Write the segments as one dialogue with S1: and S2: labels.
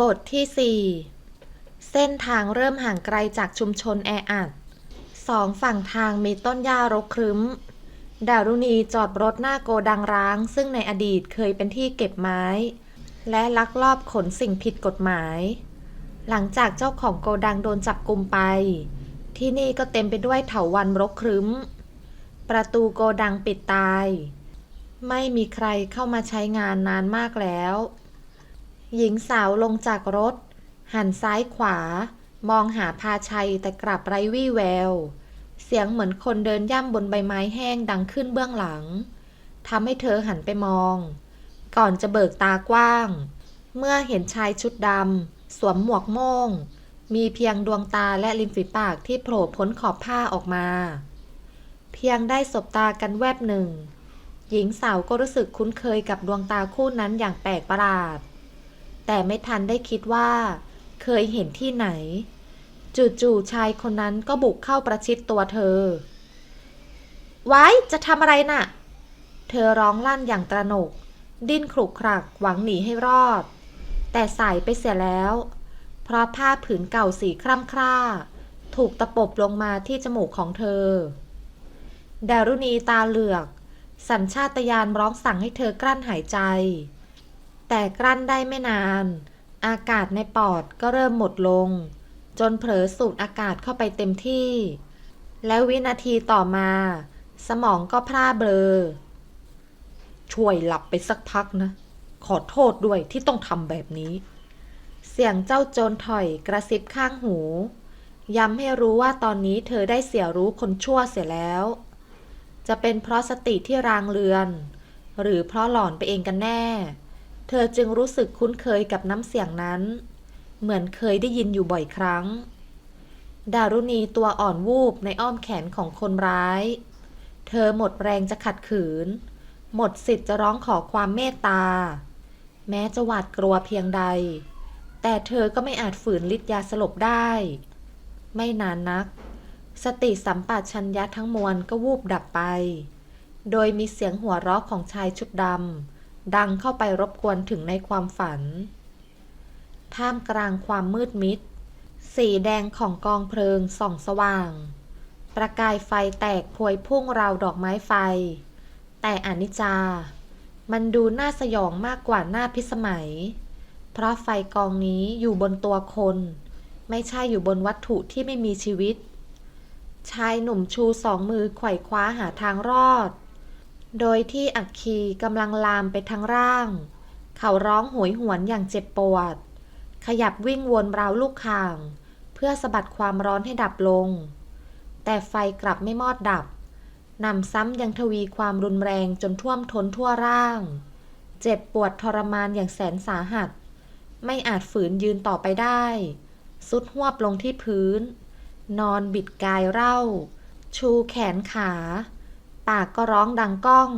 S1: บทที่ 4 เส้นทางเริ่มห่างไกลจากชุมชนแออัดสองฝั่งทางมีต้นหญ้ารกครึ้ม ดารุณีจอดรถหน้าโกดังร้าง ซึ่งในอดีตเคยเป็นที่เก็บไม้ และลักลอบขนสิ่งผิดกฎหมาย หลังจากเจ้าของโกดังโดนจับกลุมไป ที่นี่ก็เต็มไปด้วยเถาวันรกครึ้ม ประตูโกดังปิดตาย ไม่มีใครเข้ามาใช้งานนานมากแล้ว หญิงสาวลงจากรถ หันซ้ายขวา มองหาพาชัยแต่กลับไร้วี่แวว เสียงเหมือนคนเดินย่ำบนใบไม้แห้งดังขึ้นเบื้องหลังทำให้เธอหันไปมอง ก่อนจะเบิกตากว้าง เมื่อเห็นชายชุดดำสวมหมวกโม่ง มีเพียงดวงตาและริมฝีปากที่โผล่พ้นขอบผ้าออกมา เพียงได้สบตากันแวบหนึ่ง หญิงสาวก็รู้สึกคุ้นเคยกับดวงตาคู่นั้นอย่างแปลกประหลาด แต่ไม่ทันได้คิดว่า เคยเห็นที่ไหน จู่ๆชายคนนั้นก็บุกเข้าประชิดตัวเธอ ไว้จะทำอะไรน่ะ เธอร้องลั่นอย่างตระหนก ดิ้นขลุกขลักหวังหนีให้รอด แต่สายไปเสียแล้ว เพราะผ้าผืนเก่าสีคร่ำคร่า ถูกตะปบลงมาที่จมูกของเธอ ดารุณีตาเหลือก สัญชาตญาณร้องสั่งให้เธอกลั้นหายใจ แต่กลั้นได้ไม่นาน อากาศในปอดก็เริ่มหมดลง จนเผลอสูดอากาศเข้าไปเต็มที่ แล้ววินาทีต่อมา สมองก็พร่าเบลอ ช่วยหลับไปสักพักนะ ขอโทษด้วยที่ต้องทำแบบนี้ เสียงเจ้าโจรถอยกระซิบข้างหู ย้ำให้รู้ว่าตอนนี้เธอได้เสียรู้คนชั่วเสียแล้ว จะเป็นเพราะสติที่รางเลือน หรือเพราะหลอนไปเองกันแน่ เธอจึงรู้สึกคุ้นเคยกับน้ำเสียงนั้น เหมือนเคยได้ยินอยู่บ่อยครั้ง ดารุณีตัวอ่อนวูบในอ้อมแขนของคนร้าย เธอหมดแรงจะขัดขืน หมดสิทธิ์จะร้องขอความเมตตา แม้จะหวาดกลัวเพียงใด แต่เธอก็ไม่อาจฝืนฤทธิ์ยาสลบได้ ไม่นานนัก สติสัมปชัญญะทั้งมวลก็วูบดับไป โดยมีเสียงหัวเราะของชายชุดดำ ดังเข้าไปรบกวนถึงในความฝัน ท่ามกลางความมืดมิด สีแดงของกองเพลิงส่องสว่าง ประกายไฟแตกพวยพุ่งราวดอกไม้ไฟ แต่อนิจจา มันดูน่าสยองมากกว่าน่าพิสมัย เพราะไฟกองนี้อยู่บนตัวคน ไม่ใช่อยู่บนวัตถุที่ไม่มีชีวิต ชายหนุ่มชูสองมือไขว่คว้าหาทางรอด โดยที่อักคีกำลังลามไปทั้งร่าง เขาร้องโหยหวนอย่างเจ็บปวด ขยับวิ่งวนราวลูกข่าง เพื่อสะบัดความร้อนให้ดับลง แต่ไฟกลับไม่มอดดับนำซ้ำยังทวีความรุนแรงจนท่วมท้นทั่วร่าง เจ็บปวดทรมานอย่างแสนสาหัส ไม่อาจฝืนยืนต่อไปได้ สุดหวบลงที่พื้น นอนบิดกายเร่า ชูแขนขา ปากก็ร้องดังก้อง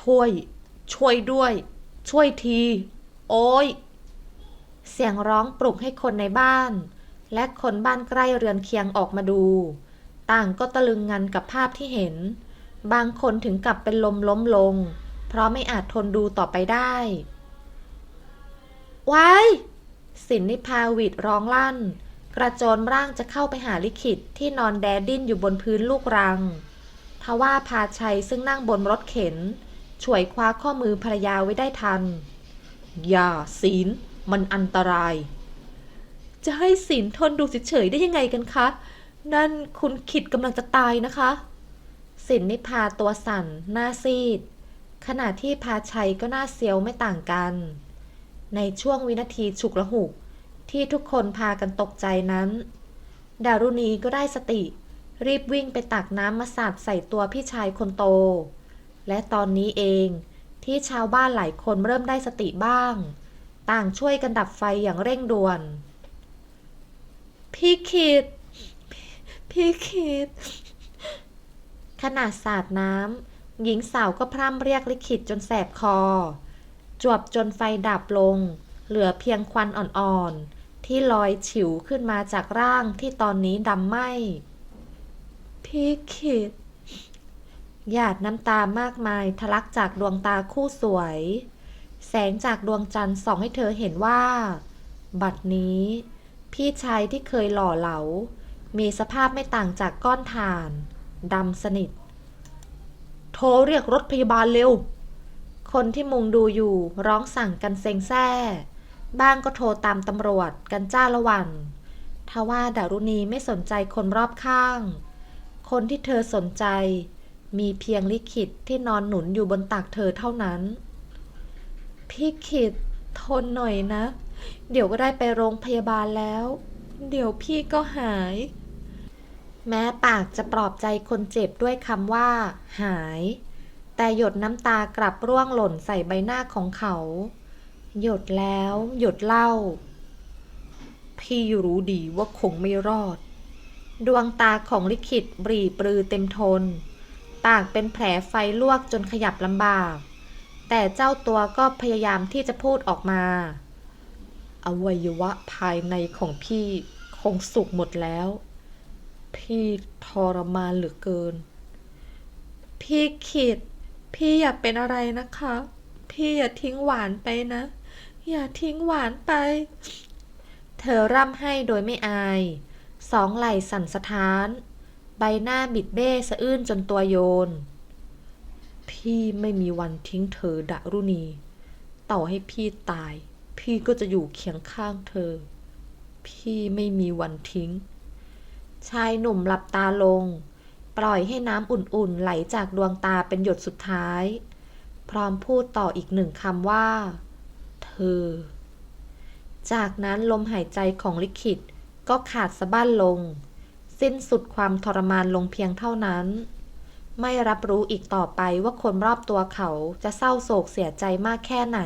S1: ช่วย ช่วยด้วย ช่วยที โอ้ย เสียงร้องปลุกให้คนในบ้าน และคนบ้านใกล้เรือนเคียงออกมาดู ต่างก็ตะลึงงันกับภาพที่เห็น บางคนถึงกับเป็นลมล้มลง เพราะไม่อาจทนดูต่อไปได้ว้ายสินนิพาวิดร้องลั่น กระโจนร่างจะเข้าไปหาลิขิตที่นอนแดดิ้นอยู่บนพื้นลูกรัง ทว่าพาชัยซึ่งนั่งบนรถเข็น ช่วยคว้าข้อมือภรรยาไว้ได้ทัน อย่าศีลมันอันตราย จะให้ศีลทนดูเฉยๆได้ยังไงกันคะ นั่นคุณขิดกำลังจะตายนะคะสินนิพาตัวสั่น หน้าซีด ขณะที่พาชัยก็หน้าเซียวไม่ต่างกัน ในช่วงวินาทีฉุกละหุกที่ทุกคนพากันตกใจนั้น ดารุณีก็ได้สติ รีบวิ่งไปตักน้ำมาสาดใส่ตัวพี่ชายคนโต และตอนนี้เองที่ชาวบ้านหลายคนเริ่มได้สติบ้าง ต่างช่วยกันดับไฟอย่างเร่งด่วน พี่คิด พี่คิดขณะสาดน้ำหญิงสาวก็พร่ำเรียกลิขิตจนแสบคอ จวบจนไฟดับลง เหลือเพียงควันอ่อนๆ ที่ลอยฉิวขึ้นมาจากร่างที่ตอนนี้ดำไหม้ พี่คิดหยาดน้ำตามากมายทะลักจากดวงตาคู่สวย แสงจากดวงจันทร์ส่องให้เธอเห็นว่า บัดนี้ พี่ชายที่เคยหล่อเหลา มีสภาพไม่ต่างจากก้อนถ่านดำสนิท โทรเรียกรถพยาบาลเร็ว คนที่มุงดูอยู่ร้องสั่งกันเซ็งแซ่ บ้างก็โทรตามตำรวจกันจ้าละวันทว่าดารุณีไม่สนใจคนรอบข้าง คนที่เธอสนใจ มีเพียงลิขิตที่นอนหนุนอยู่บนตักเธอเท่านั้น พี่ขิดทนหน่อยนะ เดี๋ยวก็ได้ไปโรงพยาบาลแล้ว เดี๋ยวพี่ก็หาย แม้ปากจะปลอบใจคนเจ็บด้วยคำว่า หาย แต่หยดน้ำตากลับร่วงหล่นใส่ใบหน้าของเขา หยดแล้ว หยดเล่า พี่รู้ดีว่าคงไม่รอด ดวงตาของลิขิตบรีปรือเต็มทน ปากเป็นแผลไฟลวกจนขยับลำบาก แต่เจ้าตัวก็พยายามที่จะพูดออกมา อวัยวะภายในของพี่คงสุกหมดแล้ว พี่ทรมานเหลือเกิน พี่ขิด พี่อย่าเป็นอะไรนะคะ พี่อย่าทิ้งหวานไปนะ อย่าทิ้งหวานไป เธอร่ำให้โดยไม่อาย สองไหล่สั่นสะท้าน ใบหน้าบิดเบ้สะอื้นจนตัวโยน พี่ไม่มีวันทิ้งเธอดารุณี ต่อให้พี่ตาย พี่ก็จะอยู่เคียงข้างเธอ พี่ไม่มีวันทิ้ง ชายหนุ่มหลับตาลง ปล่อยให้น้ำอุ่นๆ ไหลจากดวงตาเป็นหยดสุดท้าย พร้อมพูดต่ออีกหนึ่งคำว่า เธอ จากนั้นลมหายใจของลิขิต ก็ขาดสะบั้นลง สิ้นสุดความทรมานลงเพียงเท่านั้น ไม่รับรู้อีกต่อไปว่าคนรอบตัวเขาจะเศร้าโศกเสียใจมากแค่ไหน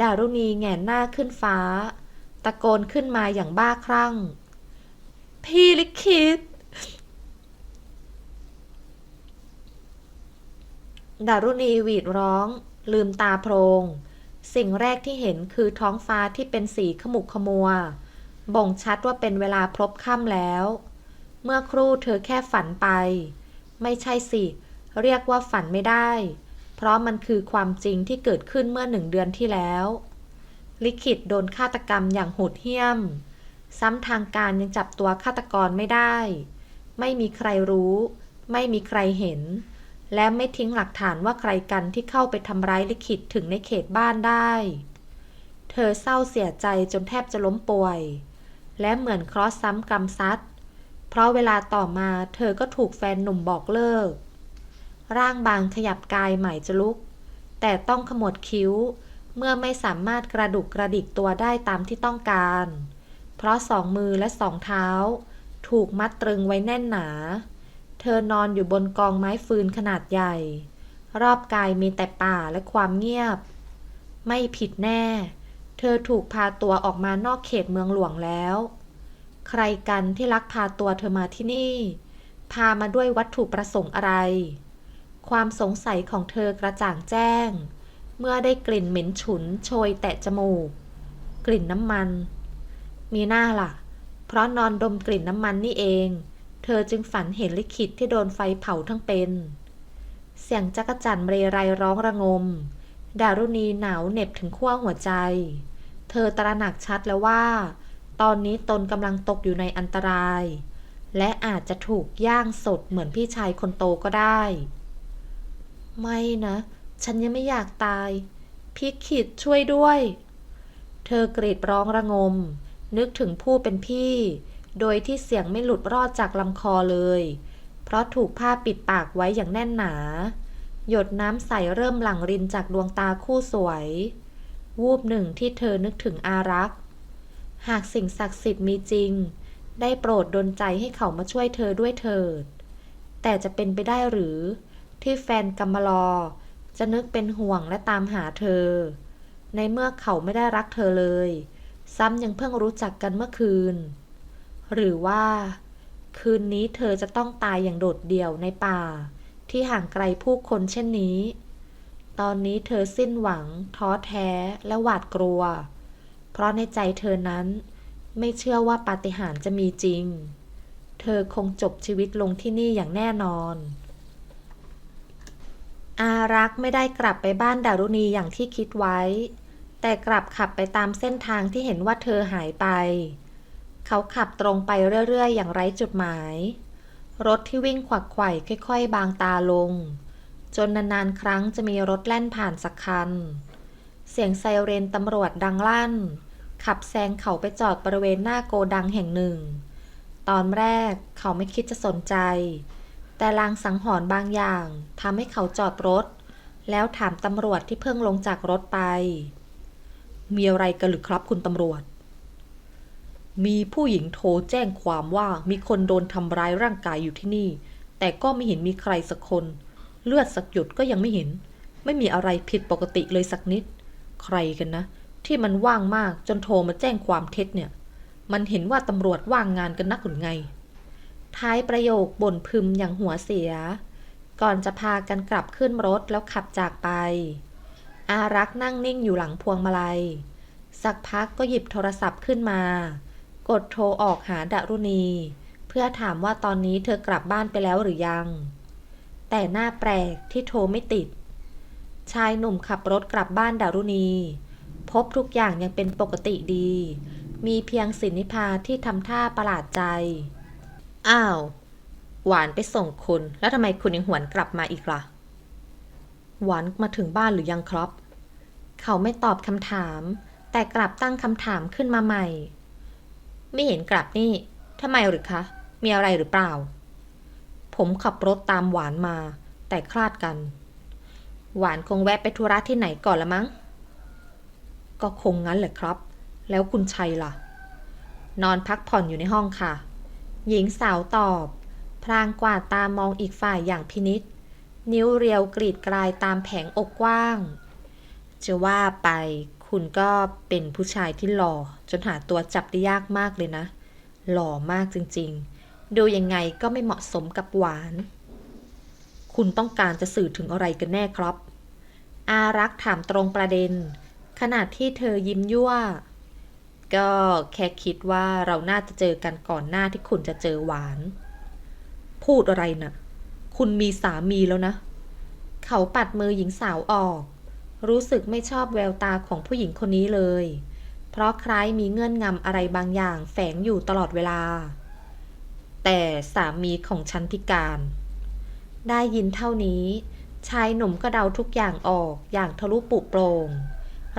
S1: ดารุณีแหงนหน้าขึ้นฟ้า ตะโกนขึ้นมาอย่างบ้าคลั่ง พี่ลิขิตดารุณีหวีดร้อง ลืมตาโพรง สิ่งแรกที่เห็นคือท้องฟ้าที่เป็นสีขมุกขมัว บ่งชัดว่าเป็นเวลาพลบค่ำแล้ว เมื่อครู่เธอแค่ฝันไป ไม่ใช่สิ เรียกว่าฝันไม่ได้ เพราะมันคือความจริงที่เกิดขึ้นเมื่อหนึ่งเดือนที่แล้ว ลิขิตโดนฆาตกรรมอย่างโหดเหี้ยม ซ้ำทางการยังจับตัวฆาตกรไม่ได้ ไม่มีใครรู้ ไม่มีใครเห็น และไม่ทิ้งหลักฐานว่าใครกันที่เข้าไปทำร้ายลิขิตถึงในเขตบ้านได้ เธอเศร้าเสียใจจนแทบจะล้มป่วย และเหมือนเคราะห์ซ้ำกรรมซัดเพราะเวลาต่อมาเธอก็ถูกแฟนหนุ่มบอกเลิก ร่างบางขยับกายใหม่จะลุก แต่ต้องขมวดคิ้ว เมื่อไม่สามารถกระดุกกระดิกตัวได้ตามที่ต้องการ เพราะสองมือและสองเท้า ถูกมัดตรึงไว้แน่นหนา เธอนอนอยู่บนกองไม้ฟืนขนาดใหญ่ รอบกายมีแต่ป่าและความเงียบ ไม่ผิดแน่ เธอถูกพาตัวออกมานอกเขตเมืองหลวงแล้ว ใครกันที่ลักพาตัวเธอมาที่นี่ พามาด้วยวัตถุประสงค์อะไร ความสงสัยของเธอกระจ่างแจ้ง เมื่อได้กลิ่นเหม็นฉุนโชยแตะจมูก กลิ่นน้ำมัน มีหน้าล่ะ เพราะนอนดมกลิ่นน้ำมันนี่เอง เธอจึงฝันเห็นลิขิตที่โดนไฟเผาทั้งเป็น เสียงจักจั่นเรไรร้องระงมดารุณีหนาวเหน็บถึงขั้วหัวใจ เธอตระหนักชัดแล้วว่า ตอนนี้ตนกำลังตกอยู่ในอันตราย และอาจจะถูกย่างสดเหมือนพี่ชายคนโตก็ได้ ไม่นะ ฉันยังไม่อยากตาย พี่ขิดช่วยด้วย เธอกรีดร้องระงม นึกถึงผู้เป็นพี่ โดยที่เสียงไม่หลุดรอดจากลำคอเลย เพราะถูกผ้าปิดปากไว้อย่างแน่นหนา หยดน้ำใสเริ่มหลั่งรินจากดวงตาคู่สวย วูบหนึ่งที่เธอนึกถึงอารักษ์ หากสิ่งศักดิ์สิทธิ์มีจริง ได้โปรดดลใจให้เขามาช่วยเธอด้วยเถิด แต่จะเป็นไปได้หรือ ที่แฟนกำมะลอ จะนึกเป็นห่วงและตามหาเธอ ในเมื่อเขาไม่ได้รักเธอเลย ซ้ำยังเพิ่งรู้จักกันเมื่อคืน หรือว่า คืนนี้เธอจะต้องตายอย่างโดดเดี่ยวในป่า ที่ห่างไกลผู้คนเช่นนี้ ตอนนี้เธอสิ้นหวัง ท้อแท้และหวาดกลัว เพราะในใจเธอนั้น ไม่เชื่อว่าปาฏิหาริย์จะมีจริง เธอคงจบชีวิตลงที่นี่อย่างแน่นอน อารักษ์ไม่ได้กลับไปบ้านดารุณีอย่างที่คิดไว้ แต่กลับขับไปตามเส้นทางที่เห็นว่าเธอหายไป เขาขับตรงไปเรื่อยๆ อย่างไร้จุดหมาย รถที่วิ่งขวักไขว่ค่อย ๆ บางตาลง จนนานๆครั้งจะมีรถแล่นผ่านสักคัน เสียงไซเรนตำรวจดังลั่น ขับแซงเขาไปจอดบริเวณหน้าโกดังแห่งหนึ่ง ตอนแรกเขาไม่คิดจะสนใจ แต่ลางสังหรณ์บางอย่างทำให้เขาจอดรถ แล้วถามตำรวจที่เพิ่งลงจากรถไป มีอะไรกันหรือครับคุณตำรวจ มีผู้หญิงโทรแจ้งความว่ามีคนโดนทำร้ายร่างกายอยู่ที่นี่ แต่ก็ไม่เห็นมีใครสักคน เลือดสักหยดก็ยังไม่เห็น ไม่มีอะไรผิดปกติเลยสักนิด ใครกันนะ ที่มันว่างมากจนโทรมาแจ้งความเท็จเนี่ย มันเห็นว่าตำรวจว่างงานกันนักหรือไง ท้ายประโยคบ่นพึมอย่างหัวเสีย ก่อนจะพากันกลับขึ้นรถแล้วขับจากไป อารักษ์นั่งนิ่งอยู่หลังพวงมาลัย สักพักก็หยิบโทรศัพท์ขึ้นมา กดโทรออกหาดารุณี เพื่อถามว่าตอนนี้เธอกลับบ้านไปแล้วหรือยัง แต่หน้าแปลกที่โทรไม่ติด ชายหนุ่มขับรถกลับบ้านดารุณี พบทุกอย่างยังเป็นปกติดี มีเพียงสินนิพาที่ทำท่าประหลาดใจ อ้าว หวานไปส่งคุณ แล้วทำไมคุณยังหวนกลับมาอีกล่ะ หวานมาถึงบ้านหรือยังครับ เขาไม่ตอบคำถาม แต่กลับตั้งคำถามขึ้นมาใหม่ ไม่เห็นกลับนี่ทำไมหรือคะ มีอะไรหรือเปล่า ผมขับรถตามหวานมา แต่คลาดกัน หวานคงแวะไปธุระที่ไหนก่อนละมั้ง ก็คงงั้นแหละครับ แล้วคุณชัยล่ะ นอนพักผ่อนอยู่ในห้องค่ะ หญิงสาวตอบพลางกวาดตามองอีกฝ่ายอย่างพินิษนิ้วเรียวกรีดกลายตามแผงอกกว้าง จะว่าไปคุณก็เป็นผู้ชายที่หล่อ จนหาตัวจับได้ยากมากเลยนะ หล่อมากจริงๆ ดูยังไงก็ไม่เหมาะสมกับหวาน คุณต้องการจะสื่อถึงอะไรกันแน่ครับ อารักถามตรงประเด็น ขณะที่เธอยิ้มยั่ว ก็แค่คิดว่าเราน่าจะเจอกันก่อนหน้าที่คุณจะเจอหวาน พูดอะไรนะ่ะ คุณมีสามีแล้วนะ เขาปัดมือหญิงสาวออก รู้สึกไม่ชอบแววตาของผู้หญิงคนนี้เลย เพราะคล้ายมีเงื่อนงำอะไรบางอย่างแฝงอยู่ตลอดเวลา แต่สามีของฉันพิการ ได้ยินเท่านี้ ชายหนุ่มก็เดาทุกอย่างออกอย่างทะลุปุโปร่ง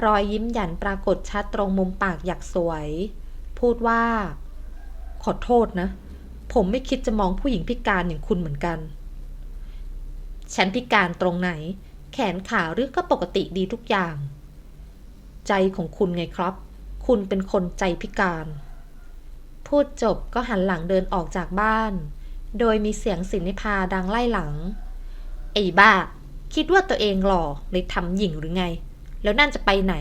S1: รอยยิ้มหยันปรากฏชัดตรงมุมปากอยากสวย พูดว่า ขอโทษนะ ผมไม่คิดจะมองผู้หญิงพิการอย่างคุณเหมือนกัน ฉันพิการตรงไหน แขนขาหรือก็ปกติดีทุกอย่าง ใจของคุณไงครับ คุณเป็นคนใจพิการ พูดจบก็หันหลังเดินออกจากบ้าน โดยมีเสียงสินิพาดังไล่หลัง ไอ้บ้า คิดว่าตัวเองหล่อเลยทำหญิงหรือไง แล้วนั่นจะไปไหน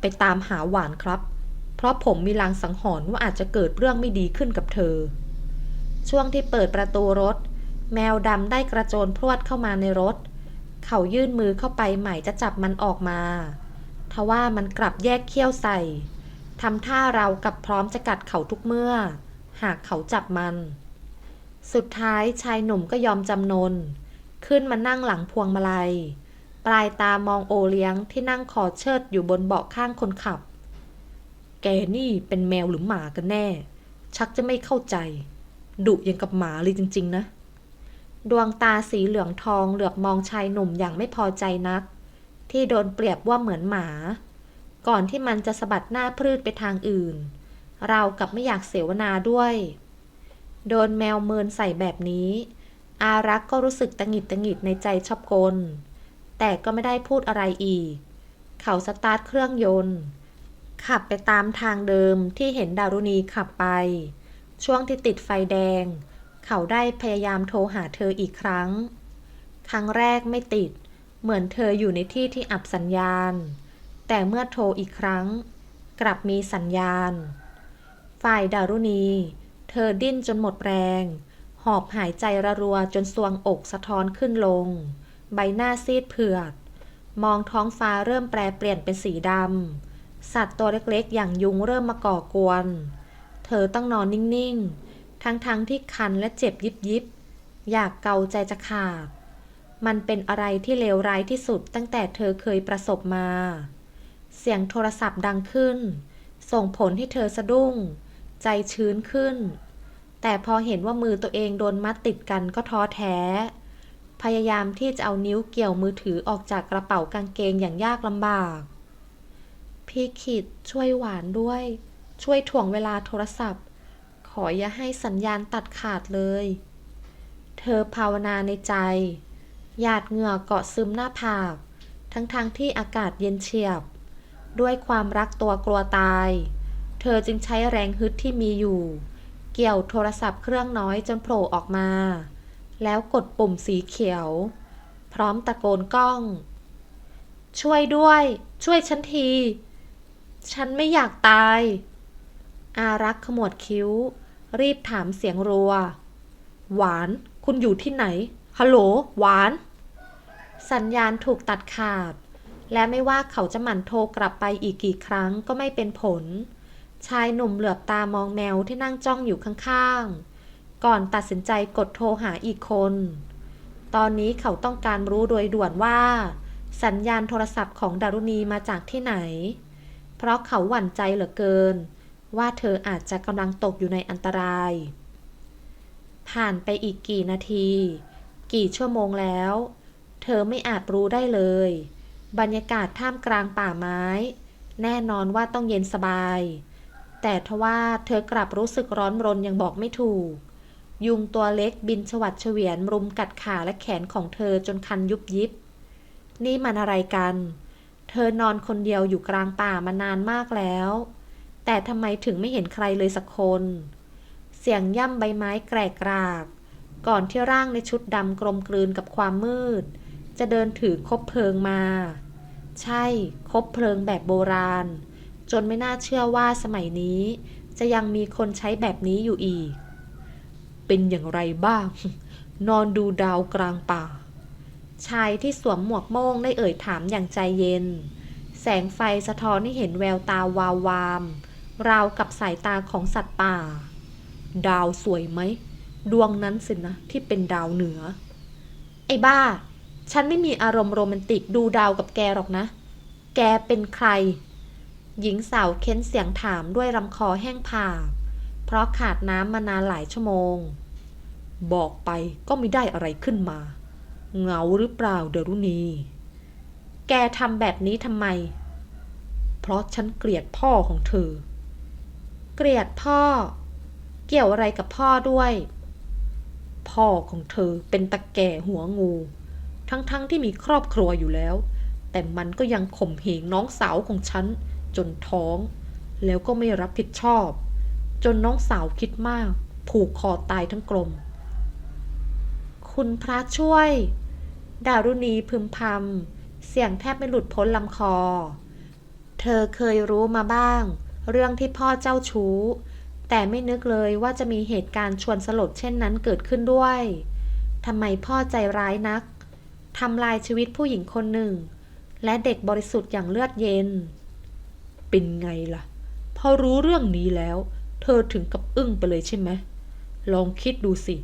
S1: ไปตามหาหวานครับ เพราะผมมีลางสังหรณ์ว่าอาจจะเกิดเรื่องไม่ดีขึ้นกับเธอ ช่วงที่เปิดประตูรถ แมวดำได้กระโจนพรวดเข้ามาในรถ เขายื่นมือเข้าไปใหม่จะจับมันออกมา ทว่ามันกลับแยกเขี้ยวใส่ ทำท่าเรากับพร้อมจะกัดเขาทุกเมื่อ หากเขาจับมัน สุดท้ายชายหนุ่มก็ยอมจำนน ขึ้นมานั่งหลังพวงมาลัย ปลายตามองโอเลี้ยงที่นั่งคอเชิดอยู่บนเบาะข้างคนขับ แกนี่เป็นแมวหรือหมากันแน่ ชักจะไม่เข้าใจ ดุยังกับหมาเลยจริง ๆ นะ ดวงตาสีเหลืองทองเหลือบมองชายหนุ่มอย่างไม่พอใจนัก ที่โดนเปรียบว่าเหมือนหมา ก่อนที่มันจะสะบัดหน้าพืดไปทางอื่น เรากับไม่อยากเสวนาด้วย โดนแมวเมินใส่แบบนี้ อารักษ์ก็รู้สึกตังหิดตังหิดในใจชอบกล แต่ก็ไม่ได้พูดอะไรอีก เขาสตาร์ทเครื่องยนต์ ขับไปตามทางเดิมที่เห็นดารุณีขับไป ช่วงที่ติดไฟแดง เขาได้พยายามโทรหาเธออีกครั้ง ครั้งแรกไม่ติด เหมือนเธออยู่ในที่ที่อับสัญญาณ แต่เมื่อโทรอีกครั้ง กลับมีสัญญาณ ฝ่ายดารุณี เธอดิ้นจนหมดแรง หอบหายใจระรัวจนสวงอกสะท้อนขึ้นลง ใบหน้าซีดเผือด มองท้องฟ้าเริ่มแปรเปลี่ยนเป็นสีดำ สัตว์ตัวเล็กๆ อย่างยุงเริ่มมาก่อกวน เธอต้องนอนนิ่งๆ ทั้งๆทที่คันและเจ็บยิบยิบๆอยากเกาใจจะขาด มันเป็นอะไรที่เลวร้ายที่สุดตั้งแต่เธอเคยประสบมา เสียงโทรศัพท์ดังขึ้น ส่งผลให้เธอสะดุ้ง ใจชื้นขึ้น แต่พอเห็นว่ามือตัวเองโดนมัดติดกันก็ท้อแท้ พยายามที่จะเอานิ้วเกี่ยวมือถือออกจากกระเป๋ากางเกงอย่างยากลำบาก พี่ขิดช่วยหวานด้วย ช่วยถ่วงเวลาโทรศัพท์ ขออย่าให้สัญญาณตัดขาดเลย เธอภาวนาในใจหยาดเหงื่อเกาะซึมหน้าผาก ทั้งๆทที่อากาศเย็นเฉียบ ด้วยความรักตัวกลัวตาย เธอจึงใช้แรงฮึดที่มีอยู่ เกี่ยวโทรศัพท์เครื่องน้อยจนโผล่ออกมา แล้วกดปุ่มสีเขียว พร้อมตะโกนกล้อง ช่วยด้วย ช่วยฉันที ฉันไม่อยากตาย อารักขมวดคิ้ว รีบถามเสียงรัว หวาน คุณอยู่ที่ไหน ฮัลโหล หวาน สัญญาณถูกตัดขาด และไม่ว่าเขาจะหมั่นโทรกลับไปอีกกี่ครั้งก็ไม่เป็นผล ชายหนุ่มเหลือบตามองแมวที่นั่งจ้องอยู่ข้างๆ ก่อนตัดสินใจกดโทรหาอีกคน ตอนนี้เขาต้องการรู้โดยด่วนว่า สัญญาณโทรศัพท์ของดารุณีมาจากที่ไหน เพราะเขาหวั่นใจเหลือเกิน ว่าเธออาจจะกำลังตกอยู่ในอันตราย ผ่านไปอีกกี่นาที กี่ชั่วโมงแล้ว เธอไม่อาจรู้ได้เลย บรรยากาศท่ามกลางป่าไม้ แน่นอนว่าต้องเย็นสบาย แต่ทว่าเธอกลับรู้สึกร้อนรนยังบอกไม่ถูก ยุงตัวเล็กบินฉวัดเฉวียนรุมกัดขาและแขนของเธอจนคันยุบยิบ นี่มันอะไรกัน เธอนอนคนเดียวอยู่กลางป่ามานานมากแล้ว แต่ทำไมถึงไม่เห็นใครเลยสักคน เสียงย่ำใบไม้แกรกกราก ก่อนที่ร่างในชุดดำกลมกลืนกับความมืด จะเดินถือคบเพลิงมา ใช่คบเพลิงแบบโบราณ จนไม่น่าเชื่อว่าสมัยนี้ จะยังมีคนใช้แบบนี้อยู่อีก เป็นอย่างไรบ้าง นอนดูดาวกลางป่า ชายที่สวมหมวกโม่งได้เอ่ยถามอย่างใจเย็น แสงไฟสะท้อนให้เห็นแววตาวาววาม ราวกับสายตาของสัตว์ป่า ดาวสวยไหม ดวงนั้นสินะที่เป็นดาวเหนือ ไอ้บ้า ฉันไม่มีอารมณ์โรแมนติกดูดาวกับแกหรอกนะ แกเป็นใคร หญิงสาวเค้นเสียงถามด้วยลำคอแห้งผากเพราะขาดน้ำมานานหลายชั่วโมง บอกไปก็ไม่ได้อะไรขึ้นมา เหงาหรือเปล่าเดรุณี แกทำแบบนี้ทำไม เพราะฉันเกลียดพ่อของเธอ เกลียดพ่อ เกี่ยวอะไรกับพ่อด้วย พ่อของเธอเป็นตะแก่หัวงู ทั้งๆทที่มีครอบครัวอยู่แล้ว แต่มันก็ยังข่มเหงน้องสาวของฉัน จนท้อง แล้วก็ไม่รับผิดชอบ จนน้องสาวคิดมาก ผูกคอตายทั้งกลม คุณพระช่วย ดารุณีพึมพำเสียงแทบไม่หลุดพ้นลำคอ เธอเคยรู้มาบ้าง เรื่องที่พ่อเจ้าชู้ แต่ไม่นึกเลยว่าจะมีเหตุการณ์ชวนสลดเช่นนั้นเกิดขึ้นด้วยทำไมพ่อใจร้ายนัก ทำลายชีวิตผู้หญิงคนหนึ่ง และเด็กบริสุทธิ์อย่างเลือดเย็น เป็นไงล่ะ พอรู้เรื่องนี้แล้ว เธอถึงกับอึ้งไปเลยใช่ไหม ลองคิดดูสิ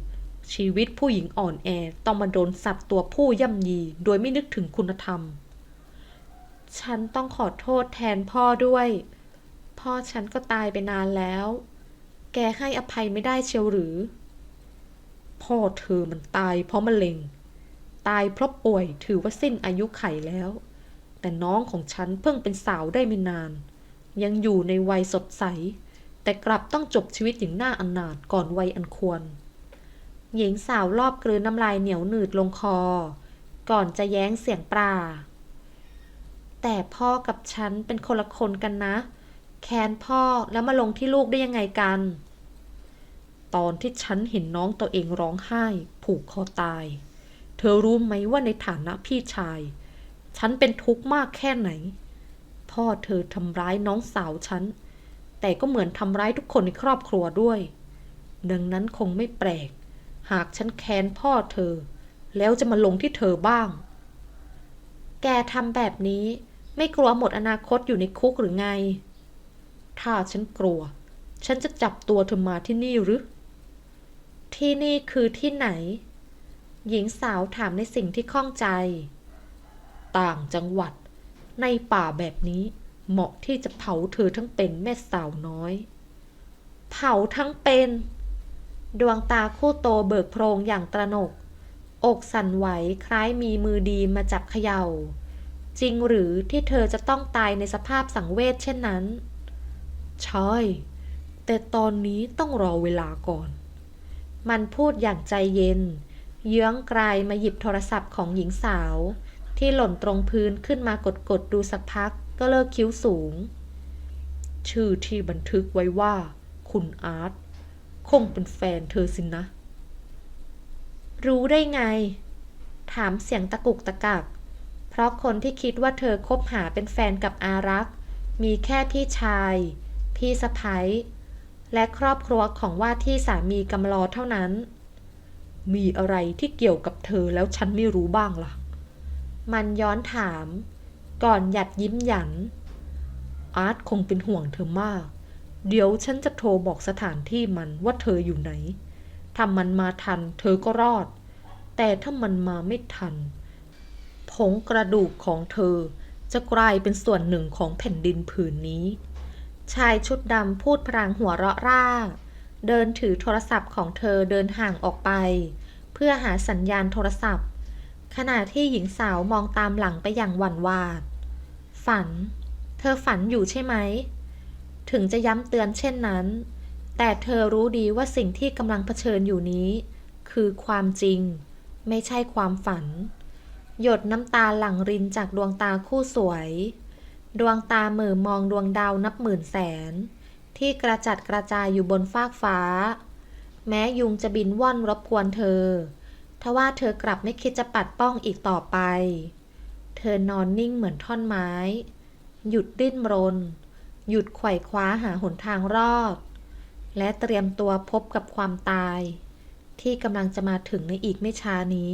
S1: ชีวิตผู้หญิงอ่อนแอต้องมาโดนสัตว์ตัวผู้ย่ำยี โดยไม่นึกถึงคุณธรรม ฉันต้องขอโทษแทนพ่อด้วย พ่อฉันก็ตายไปนานแล้ว แกให้อภัยไม่ได้เชียวหรือ พ่อเธอมันตายเพราะมะเร็ง ตายเพราะป่วยถือว่าสิ้นอายุไขแล้ว แต่น้องของฉันเพิ่งเป็นสาวได้ไม่นาน ยังอยู่ในวัยสดใส แต่กลับต้องจบชีวิตอย่างน่าอนาถก่อนวัยอันควร หญิงสาวรอบกลืนน้ำลายเหนียวหนืดลงคอ ก่อนจะแย้งเสียงปลาแต่พ่อกับฉันเป็นคนละคนกันนะ แค้นพ่อแล้วมาลงที่ลูกได้ยังไงกัน ตอนที่ฉันเห็นน้องตัวเองร้องไห้ ผูกคอตาย เธอรู้ไหมว่าในฐานะพี่ชาย ฉันเป็นทุกข์มากแค่ไหน พ่อเธอทำร้ายน้องสาวฉัน แต่ก็เหมือนทำร้ายทุกคนในครอบครัวด้วย ดังนั้นคงไม่แปลก หากฉันแค้นพ่อเธอ แล้วจะมาลงที่เธอบ้าง แกทำแบบนี้ ไม่กลัวหมดอนาคตอยู่ในคุกหรือไง ถ้าฉันกลัว ฉันจะจับตัวเธอมาที่นี่หรือ ที่นี่คือที่ไหน หญิงสาวถามในสิ่งที่ข้องใจ ต่างจังหวัด ในป่าแบบนี้เหมาะที่จะเผาเธอทั้งเป็นแม่สาวน้อย เผาทั้งเป็น ดวงตาคู่โตเบิกโพรงอย่างตระหนก อกสั่นไหวคล้ายมีมือดีมาจับเขยา่า จริงหรือที่เธอจะต้องตายในสภาพสังเวชเช่นนั้น ใช่แต่ตอนนี้ต้องรอเวลาก่อน มันพูดอย่างใจเย็น เยื้องกลายมาหยิบโทรศัพท์ของหญิงสาว ที่หล่นตรงพื้นขึ้นมากดกดๆดูสักพักก็เลิกคิ้วสูง ชื่อที่บันทึกไว้ว่า คุณอาร์ตคงเป็นแฟนเธอสินะ รู้ได้ไง ถามเสียงตะกุกตะกัก เพราะคนที่คิดว่าเธอคบหาเป็นแฟนกับอารักษ์ มีแค่พี่ชาย พี่สะพ้ยและครอบครัวของว่าที่สามีกำลอเท่านั้น มีอะไรที่เกี่ยวกับเธอแล้วฉันไม่รู้บ้างล่ะ มันย้อนถาม ก่อนหยัดยิ้มหยัน อาร์ตคงเป็นห่วงเธอมาก เดี๋ยวฉันจะโทรบอกสถานที่มันว่าเธออยู่ไหน ถ้ามันมาทันเธอก็รอด แต่ถ้ามันมาไม่ทัน ผงกระดูกของเธอจะกลายเป็นส่วนหนึ่งของแผ่นดินผืนนี้ ชายชุดดำพูดพรางหัวเราะร่า เดินถือโทรศัพท์ของเธอเดินห่างออกไป เพื่อหาสัญญาณโทรศัพท์ ขณะที่หญิงสาวมองตามหลังไปอย่างหวั่นหวาด ฝัน เธอฝันอยู่ใช่ไหม ถึงจะย้ำเตือนเช่นนั้น แต่เธอรู้ดีว่าสิ่งที่กำลังเผชิญอยู่นี้ คือความจริง ไม่ใช่ความฝัน หยดน้ำตาหลั่งรินจากดวงตาคู่สวย ดวงตาเหม่อมองดวงดาวนับหมื่นแสน ที่กระจัดกระจายอยู่บนฟากฟ้า แม้ยุงจะบินว่อนรบกวนเธอ ทว่าเธอกลับไม่คิดจะปัดป้องอีกต่อไป เธอนอนนิ่งเหมือนท่อนไม้ หยุดดิ้นรน หยุดไขว่คว้าหาหนทางรอด และเตรียมตัวพบกับความตาย ที่กำลังจะมาถึงในอีกไม่ช้านี้